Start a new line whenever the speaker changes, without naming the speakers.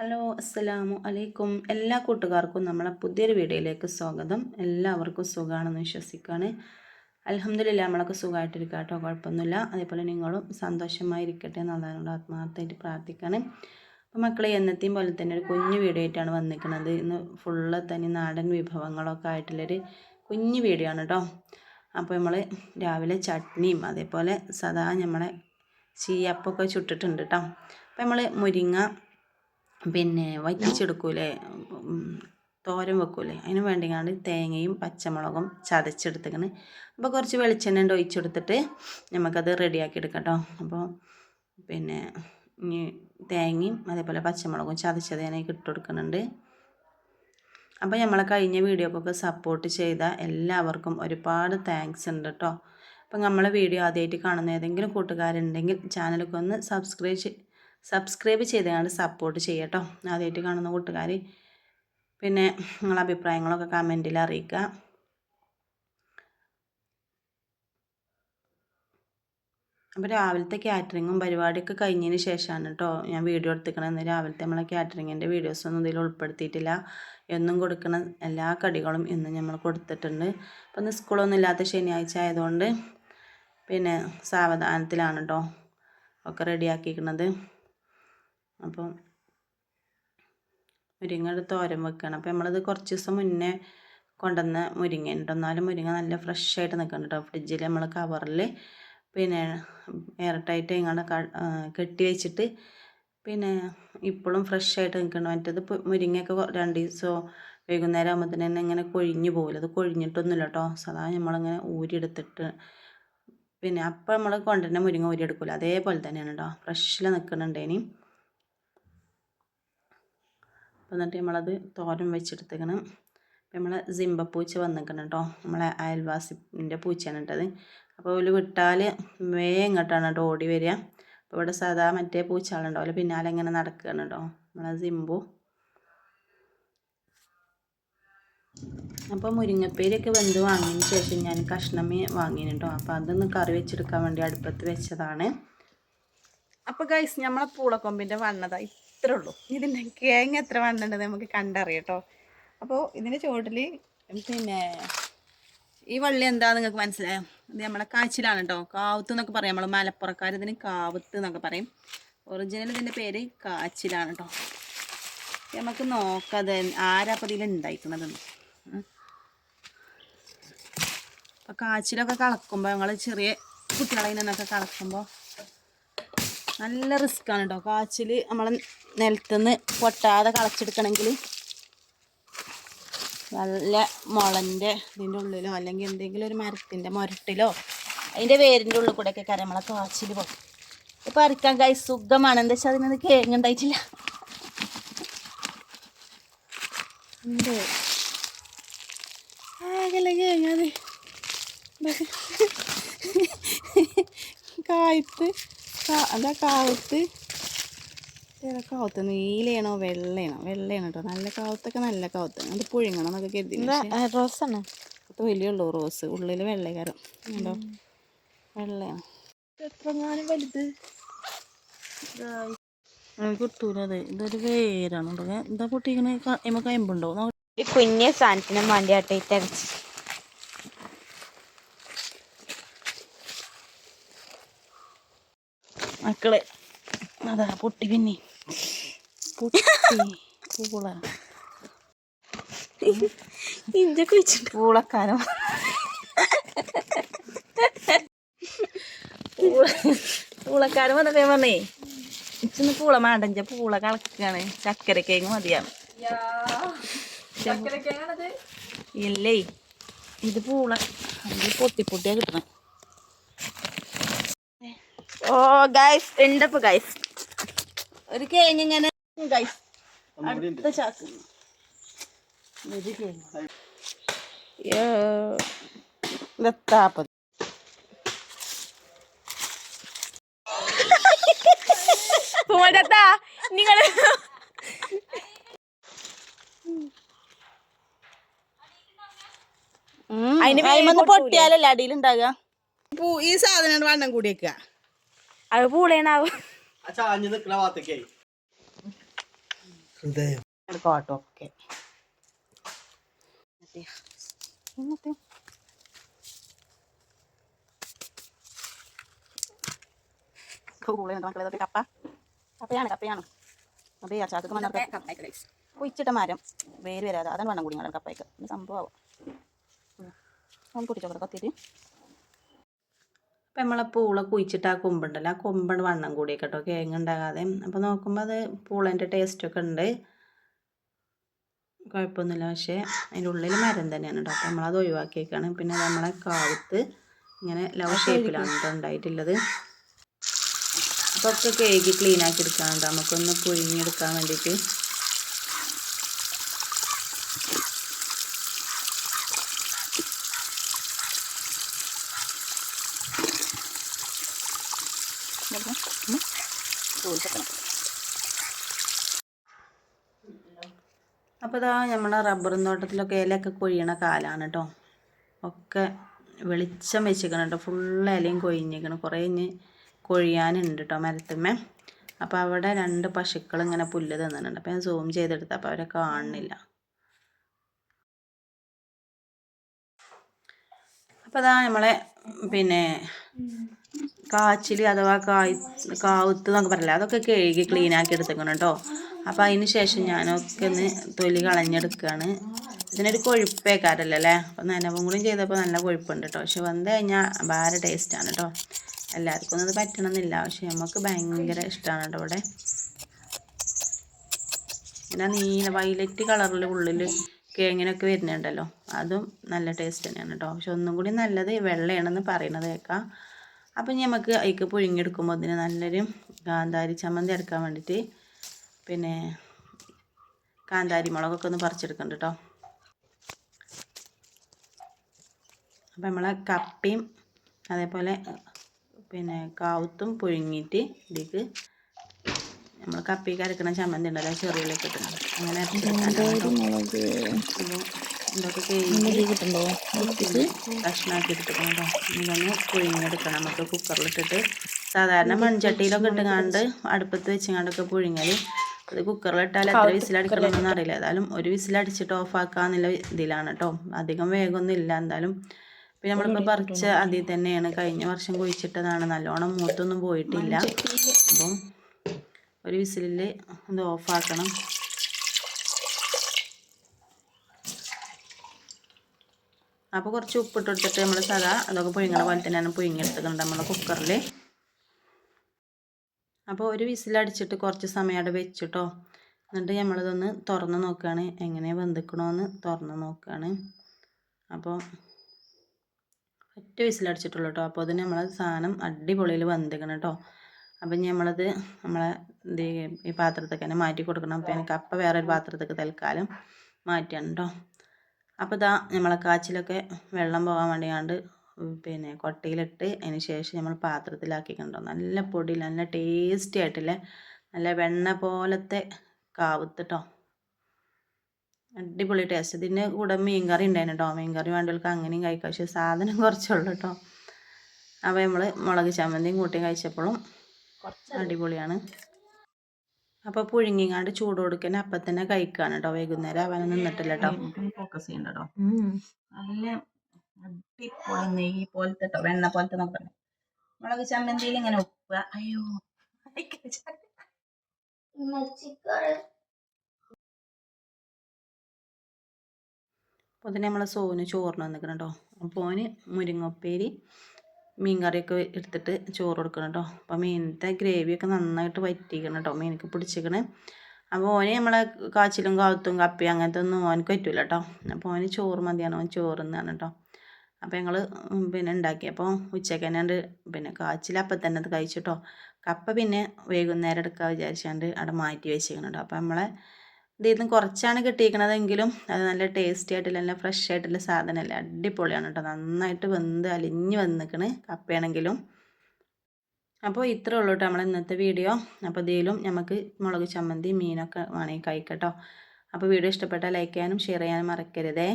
Hello അസ്സലാമു അലൈക്കും. എല്ലാ കൂട്ടുകാർക്കും നമ്മളെ പുതിയൊരു വീഡിയോയിലേക്ക് സ്വാഗതം. എല്ലാവർക്കും സുഖമാണെന്ന് വിശ്വസിക്കുകയാണ് അലഹമ്മദില്ല നമ്മളൊക്കെ സുഖമായിട്ടിരിക്കുക കേട്ടോ കുഴപ്പമൊന്നുമില്ല. അതേപോലെ നിങ്ങളും സന്തോഷമായിരിക്കട്ടെ എന്നുള്ളതിനോട് ആത്മാർത്ഥമായിട്ട് പ്രാർത്ഥിക്കുകയാണ് അപ്പോൾ മക്കളെ എന്നത്തെയും പോലെ തന്നെ ഒരു കുഞ്ഞു വീഡിയോ ആയിട്ടാണ് വന്നിരിക്കുന്നത്. ഇന്ന് ഫുള്ള് തന്നെ നാടൻ വിഭവങ്ങളൊക്കെ ആയിട്ടുള്ളൊരു കുഞ്ഞു വീഡിയോ ആണ് കേട്ടോ അപ്പോൾ നമ്മൾ രാവിലെ ചട്നിയും അതേപോലെ സദാ നമ്മളെ ചീയപ്പൊക്കെ ചുട്ടിട്ടുണ്ട് കേട്ടോ അപ്പോൾ നമ്മൾ മുരിങ്ങ പിന്നെ വറ്റിച്ചെടുക്കൂലേ? തോരൻ വെക്കൂലേ? അതിന് വേണ്ടിങ്ങാണ്ട് തേങ്ങയും പച്ചമുളകും ചതച്ചെടുത്തേക്കണ്. അപ്പോൾ കുറച്ച് വെളിച്ചെണ്ണ ഉണ്ട് ഒഴിച്ചെടുത്തിട്ട് നമുക്കത് റെഡിയാക്കി എടുക്കാം കേട്ടോ അപ്പോൾ പിന്നെ ഇനി തേങ്ങയും അതേപോലെ പച്ചമുളകും ചതച്ചത് കൊടുക്കുന്നുണ്ട് അപ്പോൾ നമ്മളെ കഴിഞ്ഞ വീഡിയോക്കൊക്കെ സപ്പോർട്ട് ചെയ്ത എല്ലാവർക്കും ഒരുപാട് താങ്ക്സ് ഉണ്ട് കേട്ടോ അപ്പം നമ്മളെ വീഡിയോ ആദ്യമായിട്ട് കാണുന്ന ഏതെങ്കിലും കൂട്ടുകാരുണ്ടെങ്കിൽ ചാനലൊക്കെ ഒന്ന് സബ്സ്ക്രൈബ് സബ്സ്ക്രൈബ് ചെയ്തുകൊണ്ട് സപ്പോർട്ട് ചെയ്യട്ടോ ആദ്യമായിട്ട് കാണുന്ന കൂട്ടുകാർ പിന്നെ നിങ്ങളെ അഭിപ്രായങ്ങളൊക്കെ കമന്റിൽ അറിയിക്കുക അപ്പോൾ രാവിലത്തെ കാറ്ററിങ്ങും പരിപാടിയൊക്കെ കഴിഞ്ഞതിന് ശേഷമാണ് കേട്ടോ ഞാൻ വീഡിയോ എടുത്തിക്കണത്. രാവിലത്തെ നമ്മളെ കാറ്ററിങ്ങിന്റെ വീഡിയോസൊന്നും ഇതിൽ ഉൾപ്പെടുത്തിയിട്ടില്ല. എന്നും കൊടുക്കണ എല്ലാ കടികളും ഇന്ന് നമ്മൾ കൊടുത്തിട്ടുണ്ട്. അപ്പോൾ ഇന്ന് സ്കൂളൊന്നും ഇല്ലാത്ത ശനിയാഴ്ച ആയതുകൊണ്ട് പിന്നെ സാവധാനത്തിലാണ് കേട്ടോ ഒക്കെ റെഡിയാക്കിയിരിക്കുന്നത് അപ്പം മുരിങ്ങയുടെ തോരൻ വെക്കണം. അപ്പോൾ നമ്മളത് കുറച്ച് ദിവസം മുന്നേ കൊണ്ടുവന്ന മുരിങ്ങ ഉണ്ട്. എന്നാലും മുരിങ്ങ നല്ല ഫ്രഷ് ആയിട്ട് നിൽക്കുന്നുണ്ട് കേട്ടോ. ഫ്രിഡ്ജിൽ നമ്മൾ കവറിൽ പിന്നെ എയർ ഇങ്ങനെ കെട്ടി വെച്ചിട്ട് പിന്നെ ഇപ്പോഴും ഫ്രഷ് ആയിട്ട് നിൽക്കണം മറ്റേത് മുരിങ്ങയൊക്കെ രണ്ട് ദിവസമോ വൈകുന്നേരം ആകുമ്പോൾ തന്നെ ഇങ്ങനെ കൊഴിഞ്ഞു പോകില്ല അത് കൊഴിഞ്ഞിട്ടൊന്നുമില്ല കേട്ടോ. സദാ നമ്മളിങ്ങനെ ഊരിയെടുത്തിട്ട് പിന്നെ അപ്പം നമ്മൾ കൊണ്ടുവരുന്ന മുരിങ്ങ ഊരിയെടുക്കില്ല അതേപോലെ തന്നെയാണ് കേട്ടോ. ഫ്രഷിൽ നിൽക്കുന്നുണ്ടേനി അപ്പോൾ എന്നിട്ട് നമ്മളത് തോരൻ വെച്ചെടുത്തേക്കണം. നമ്മളെ സിംബ പൂച്ച വന്നിക്കണം കേട്ടോ നമ്മളെ അയൽവാസിന്റെ പൂച്ചയാണ് കേട്ടത് അപ്പോൾ ഒരു വിട്ടാൽ വേഗം ഇങ്ങോട്ടാണ് കേട്ടോ ഓടി വരിക. അപ്പോൾ ഇവിടെ സാധാ മറ്റേ പൂച്ചകളുണ്ടാവില്ല പിന്നാലെ ഇങ്ങനെ നടക്കുകയാണ് കേട്ടോ നമ്മളെ സിംബു. അപ്പോൾ മുരിങ്ങപ്പേരൊക്കെ വെന്ത് വാങ്ങിയതിന് ശേഷം ഞാൻ കഷ്ണമേ വാങ്ങിന് കേട്ടോ അപ്പോൾ അതൊന്ന് കറി വെച്ചെടുക്കാൻ വേണ്ടി അടുപ്പത്ത് വെച്ചതാണ്.
അപ്പോൾ ഗൈസ് നമ്മളെ പൂളക്കൊമ്പിന്റെ വണ്ണത. ഇത്രേ ഉള്ളൂ ഇതിന്റെ കേങ്ങ എത്ര വേണ്ടത് നമുക്ക് കണ്ടറിയട്ടോ അപ്പോൾ ഇതിന്റെ ചുവട്ടിൽ പിന്നെ ഈ വള്ളി എന്താ നിങ്ങൾക്ക് മനസ്സിലായോ? ഇത് നമ്മളെ കാച്ചിലാണ് കേട്ടോ. കാവത്ത് എന്നൊക്കെ പറയാം നമ്മൾ മലപ്പുറക്കാർ ഇതിന് കാവത്ത് എന്നൊക്കെ പറയും. ഒറിജിനൽ ഇതിന്റെ പേര് കാച്ചിലാണ് കേട്ടോ. നമുക്ക് നോക്കാതെ ആരാപ്പതിയിൽ ഉണ്ടായിരിക്കണതെന്ന് അപ്പം കാച്ചിലൊക്കെ കളക്കുമ്പോൾ ഞങ്ങൾ ചെറിയ കുട്ടികളെ നിന്നൊക്കെ കളക്കുമ്പോൾ നല്ല റിസ്ക് ആണ് കേട്ടോ കാച്ചിൽ നമ്മളെ നിലത്തുനിന്ന് പൊട്ടാതെ കളച്ചെടുക്കണമെങ്കിൽ നല്ല മുളന്റെ ഇതിന്റെ ഉള്ളിലോ അല്ലെങ്കിൽ എന്തെങ്കിലും ഒരു മരത്തിന്റെ മുരട്ടിലോ അതിന്റെ വേരിന്റെ ഉള്ളിൽ ഒക്കെ കയറി നമ്മളെ കാച്ചിൽ പോകും ഇപ്പം അരക്കാൻ കൈ സുഖമാണ്. എന്താ വെച്ചാൽ അതിനത് കേങ്ങുണ്ടായിട്ടില്ല ഉണ്ട് ആകലെ കേങ്ങത് കായത്ത്? അതാ കാവത്ത് ചില കാവത്ത് നീലയാണോ വെള്ളയാണോ? വെള്ളയാണ് കേട്ടോ. നല്ല കാവത്തൊക്കെ നല്ല കാവത്ത്. അത് പുഴുങ്ങണം എന്നൊക്കെ കരുതി
റോസാണ്?
അത് വലിയുള്ളൂ റോസ്. ഉള്ളിൽ വെള്ളക്കാരം. ഉണ്ടോ വെള്ളയാണ്.
എത്രങ്ങാനും വലുത്.
കിട്ടൂല അത്. ഇതൊരു വേരാണ്. എന്താ പൊട്ടിക്കണേ? ഇമ്മ കയമ്പുണ്ടോ
ഈ കുഞ്ഞ സാധനത്തിനും വേണ്ടിയാട്ടെ തിരച്ച്
മക്കളെ. അതാ പൊട്ടി പിന്നെ. പൊട്ടി പൂള.
ഇഞ്ചൊക്കെ വെച്ചിട്ട്
പൂളക്കാരം പൂളക്കാരൻ വന്നപ്പോ ഞാൻ പറഞ്ഞേ ഇച്ചൊന്ന് പൂള മാണ്ടഞ്ച പൂള കളക്കാണ് ചക്കരക്കേങ്ങ് മതിയാണ്. ഇല്ലേ ഇത് പൂള. പൊട്ടി പൊട്ടിയാ കിട്ടണം. ഓ ഗൈസ് ഉണ്ടപ്പോ ഗൈസ് ഒരു കേഞ്ഞിങ്ങനെ ഇങ്ങനെ ഗൈസ് അടുത്ത ചാക്ക് ഇതെത്താപ്പത്
നിങ്ങൾ അതിന്?
പൊട്ടിയാലല്ലേ അടിയിലുണ്ടാകുക ഈ സാധനം വണ്ണം കൂടിയേക്കുക.
അത് പൂളേണാവും?
ഹൃദയം
ഇന്നത്തെ മക്കളെ? ഇതൊക്കെ കപ്പ. കപ്പയാണ് കപ്പയാണ്. വന്നിട്ട് കുഴിച്ചിട്ട മരം. വേര് വരാതെ. അതാണ് വണ്ണം കൂടി കപ്പയ്ക്ക്. സംഭവം കുടിച്ചോ കത്തിയിട്ട്?
അപ്പം നമ്മളെ പൂള കുഴിച്ചിട്ട് ആ കൊമ്പുണ്ടല്ലോ ആ കൊമ്പണ് വണ്ണം കൂടി കേട്ടോ കേങ്ങ ഉണ്ടാകാതെ. അപ്പോൾ നോക്കുമ്പോൾ അത് പൂളേന്റെ ടേസ്റ്റൊക്കെ ഉണ്ട്. കുഴപ്പമൊന്നുമില്ല പക്ഷേ അതിന്റെ ഉള്ളിൽ മരം തന്നെയാണ് കേട്ടോ. അപ്പോൾ നമ്മളത് ഒഴിവാക്കിയേക്കാണ്. പിന്നെ നമ്മളെ കാലത്ത് ഇങ്ങനെ ലവ് ഷേപ്പിലാണ് കേട്ടോ ഉണ്ടായിട്ടുള്ളത്. അപ്പോൾ ഒക്കെ കേക്ക് ക്ലീൻ ആക്കി എടുക്കാനുണ്ട്? നമുക്കൊന്ന് പുഴുങ്ങിയെടുക്കാൻ വേണ്ടിയിട്ട്. അപ്പോൾ ഇതാ നമ്മുടെ റബ്ബർ തോട്ടത്തിലൊക്കെ ഇലയൊക്കെ കൊഴിയണ കാലാണ് കേട്ടോ ഒക്കെ വെളിച്ചം വെച്ചിരിക്കണം കേട്ടോ ഫുള്ള് ഇലയും കൊഴിഞ്ഞിരിക്കണം. കുറേ ഇനി കൊഴിയാനുണ്ട് കേട്ടോ മരത്തുമ്മേ അപ്പോൾ അവിടെ രണ്ട് പശുക്കൾ ഇങ്ങനെ പുല്ല് തിന്നുന്നുണ്ട് അപ്പോൾ ഞാൻ സൂം ചെയ്തെടുത്ത. അപ്പോൾ അവരെ കാണുന്നില്ല. അപ്പോൾ അതാ നമ്മളെ പിന്നെ കാച്ചിൽ അഥവാ കായ് കാവുത്ത് എന്നൊക്കെ പറയില്ല അതൊക്കെ കഴുകി ക്ലീൻ ആക്കി എടുത്തേക്കണം കേട്ടോ അപ്പോൾ അതിന് ശേഷം ഞാനൊക്കെ ഒന്ന് തൊലി കളഞ്ഞെടുക്കുകയാണ് ഇതിനൊരു കൊഴുപ്പേക്കാരല്ലോ അല്ലേ? അപ്പോൾ നനവും കൂടി ചെയ്തപ്പോൾ നല്ല കൊഴുപ്പുണ്ട് കേട്ടോ പക്ഷെ വന്ന് കഴിഞ്ഞാൽ ഭാര ടേസ്റ്റാണ് കേട്ടോ എല്ലാവർക്കും ഒന്നും അത് പറ്റണമെന്നില്ല പക്ഷെ നമുക്ക് ഭയങ്കര ഇഷ്ടമാണ് കേട്ടോ ഇവിടെ. പിന്നെ നീല വൈലറ്റ് കളറിൽ ഉള്ളിൽ കിഴങ്ങിനൊക്കെ വരുന്നുണ്ടല്ലോ. അതും നല്ല ടേസ്റ്റ് തന്നെയാണ് കേട്ടോ പക്ഷെ ഒന്നും കൂടി നല്ലത് വെള്ളയാണെന്ന് പറയണത് കേൾക്കാം അപ്പം ഇനി നമുക്ക് അതിക്ക് പുഴുങ്ങിയെടുക്കുമ്പോൾ അതിന് നല്ലൊരു കാന്താരി ചമ്മന്തി എടുക്കാൻ വേണ്ടിയിട്ട് പിന്നെ കാന്താരി മുളകൊക്കെ ഒന്ന് പറിച്ചെടുക്കണ്ട കേട്ടോ അപ്പം നമ്മളെ കപ്പയും അതേപോലെ പിന്നെ കാവുത്തും പുഴുങ്ങിയിട്ട് ഇതിലേക്ക് നമ്മൾ കപ്പയ്ക്ക് അരക്കണ ചമ്മന്തി ഉണ്ടല്ലോ ചെറിയിലേക്ക് ഇട്ടുണ്ട് അങ്ങനെ അരച്ചെടുക്കാനാണ് അപ്പോൾ ഇതൊക്കെ കഴുകി കഷ്ണാക്കി എടുക്കണം കേട്ടോ ഇതൊന്ന് പുഴുങ്ങിയെടുക്കണം. നമുക്ക് കുക്കറിലിട്ടിട്ട് സാധാരണ മൺചട്ടിയിലൊക്കെ ഇട്ടുകാണ്ട് അടുപ്പത്ത് വെച്ചുകൊണ്ടൊക്കെ പുഴുങ്ങൽ അത് കുക്കറിലിട്ടാൽ എത്ര വിസിലടിക്കണമെന്ന് അറിയില്ല. ഏതായാലും ഒരു വിസിലടിച്ചിട്ട് ഓഫാക്കാന്നുള്ള ഇതിലാണ് കേട്ടോ അധികം വേഗമൊന്നും ഇല്ല എന്തായാലും പിന്നെ നമ്മളിപ്പോൾ പറിച്ച അതിൽ തന്നെയാണ് കഴിഞ്ഞ വർഷം കുഴിച്ചിട്ടതാണ്. നല്ലോണം മൂത്തൊന്നും പോയിട്ടില്ല. അപ്പം ഒരു വിസിലിൽ ഇത് ഓഫാക്കണം. അപ്പോൾ കുറച്ച് ഉപ്പിട്ട് കൊടുത്തിട്ട് നമ്മൾ സാധാ അതൊക്കെ പുഴുങ്ങണ പോലെ തന്നെയാണ് പുഴുങ്ങിയെടുത്തിട്ടുണ്ട് നമ്മൾ കുക്കറിൽ അപ്പോൾ ഒരു വിസിലടിച്ചിട്ട് കുറച്ച് സമയം അവിടെ വെച്ചിട്ടോ. എന്നിട്ട് നമ്മളിതൊന്ന് തുറന്ന് നോക്കുകയാണ് എങ്ങനെ വെന്തിക്കണമെന്ന് തുറന്ന് നോക്കുകയാണ് അപ്പോൾ ഒറ്റ വിസിലടിച്ചിട്ടുള്ളൂ കേട്ടോ അപ്പോൾ അത് നമ്മൾ സാധനം അടിപൊളിയിൽ വെന്തിക്കണം കേട്ടോ അപ്പം നമ്മളത് നമ്മളെ ഈ പാത്രത്തേക്ക് തന്നെ മാറ്റി കൊടുക്കണം. എനിക്ക് കപ്പ വേറൊരു പാത്രത്തേക്ക് തൽക്കാലം മാറ്റണം കേട്ടോ അപ്പോൾ ഇതാ നമ്മളെ കാച്ചിലൊക്കെ വെള്ളം പോകാൻ വേണ്ടിയാണ്ട് പിന്നെ കൊട്ടയിലിട്ട് അതിന് ശേഷം നമ്മൾ പാത്രത്തിലാക്കിക്കണ്ടോ നല്ല പൊടി നല്ല ടേസ്റ്റി ആയിട്ടില്ലേ? നല്ല വെണ്ണ പോലത്തെ കാവത്തിട്ടോ. അടിപൊളി ടേസ്റ്റ് ഇതിന്റെ കൂടെ മീൻ കറി ഉണ്ടായിരുന്നു കേട്ടോ മീൻ കറി വേണ്ടവർക്ക് അങ്ങനെയും കഴിക്കാം. പക്ഷേ സാധനം കുറച്ചുള്ളൂ കേട്ടോ അപ്പോൾ നമ്മൾ മുളക് ചമ്മന്തിയും കൂട്ടി കഴിച്ചപ്പോഴും അടിപൊളിയാണ്. അപ്പോൾ പുഴുങ്ങിങ്ങാണ്ട് ചൂട് കൊടുക്കാൻ അപ്പം തന്നെ കഴിക്കുകയാണ് കേട്ടോ വൈകുന്നേരം അവനെ നിന്നിട്ടില്ല കേട്ടോ ഫോക്കസ് ചെയ്യണ്ട കേട്ടോ നല്ല അടിപൊളി നെയ്യ് പോലത്തെ കേട്ടോ വെണ്ണ പോലത്തെ മുളക് ചമ്മന്തിയിൽ ഇങ്ങനെ ഉപ്പ് അയ്യോ അപ്പോൾ തന്നെ നമ്മളെ സോന് ചോറിന് വന്നിക്കണം കേട്ടോ അപ്പോൾ ഓന് മുരിങ്ങപ്പേരി മീൻ കറിയൊക്കെ എടുത്തിട്ട് ചോറ് കൊടുക്കണം കേട്ടോ അപ്പോൾ മീനിന്റെ ഗ്രേവിയൊക്കെ നന്നായിട്ട് വറ്റിക്കണം കേട്ടോ മീനൊക്കെ പിടിച്ചിക്കണേ. അപ്പോൾ ഓന് നമ്മളെ കാച്ചിലും കാത്തും കപ്പി അങ്ങനത്തെ ഒന്നും ഓനക്ക് പറ്റില്ല കേട്ടോ അപ്പോൾ ഓന് ചോറ് മതിയാണ് ഓൻ ചോറ് എന്നാണ് കേട്ടോ അപ്പോൾ ഞങ്ങൾ പിന്നെ ഉണ്ടാക്കിയപ്പോൾ ഉച്ചയ്ക്ക് തന്നെ പിന്നെ കാച്ചിൽ അപ്പം തന്നെ അത് കഴിച്ചു കേട്ടോ കപ്പ പിന്നെ വൈകുന്നേരം എടുക്കാൻ വിചാരിച്ചാണ്ട് അവിടെ മാറ്റി വെച്ചിരിക്കണം കേട്ടോ അപ്പോൾ നമ്മളെ ഇതിൽ നിന്ന് കുറച്ചാണ് കിട്ടിയിരിക്കണതെങ്കിലും അത് നല്ല ടേസ്റ്റി ആയിട്ടുള്ള നല്ല ഫ്രഷ് ആയിട്ടുള്ള സാധനമല്ല അടിപൊളിയാണ് കേട്ടോ നന്നായിട്ട് വെന്ത് അലിഞ്ഞ് വന്നിക്കണ് കപ്പയാണെങ്കിലും. അപ്പോൾ ഇത്രേ ഉള്ളൂ കേട്ടോ നമ്മൾ ഇന്നത്തെ വീഡിയോ അപ്പോൾ ഇതിലും നമുക്ക് മുളക് ചമ്മന്തി മീനൊക്കെ വേണമെങ്കിൽ കഴിക്കട്ടോ. അപ്പോൾ വീഡിയോ ഇഷ്ടപ്പെട്ടാൽ ലൈക്ക് ചെയ്യാനും ഷെയർ ചെയ്യാനും മറക്കരുതേ.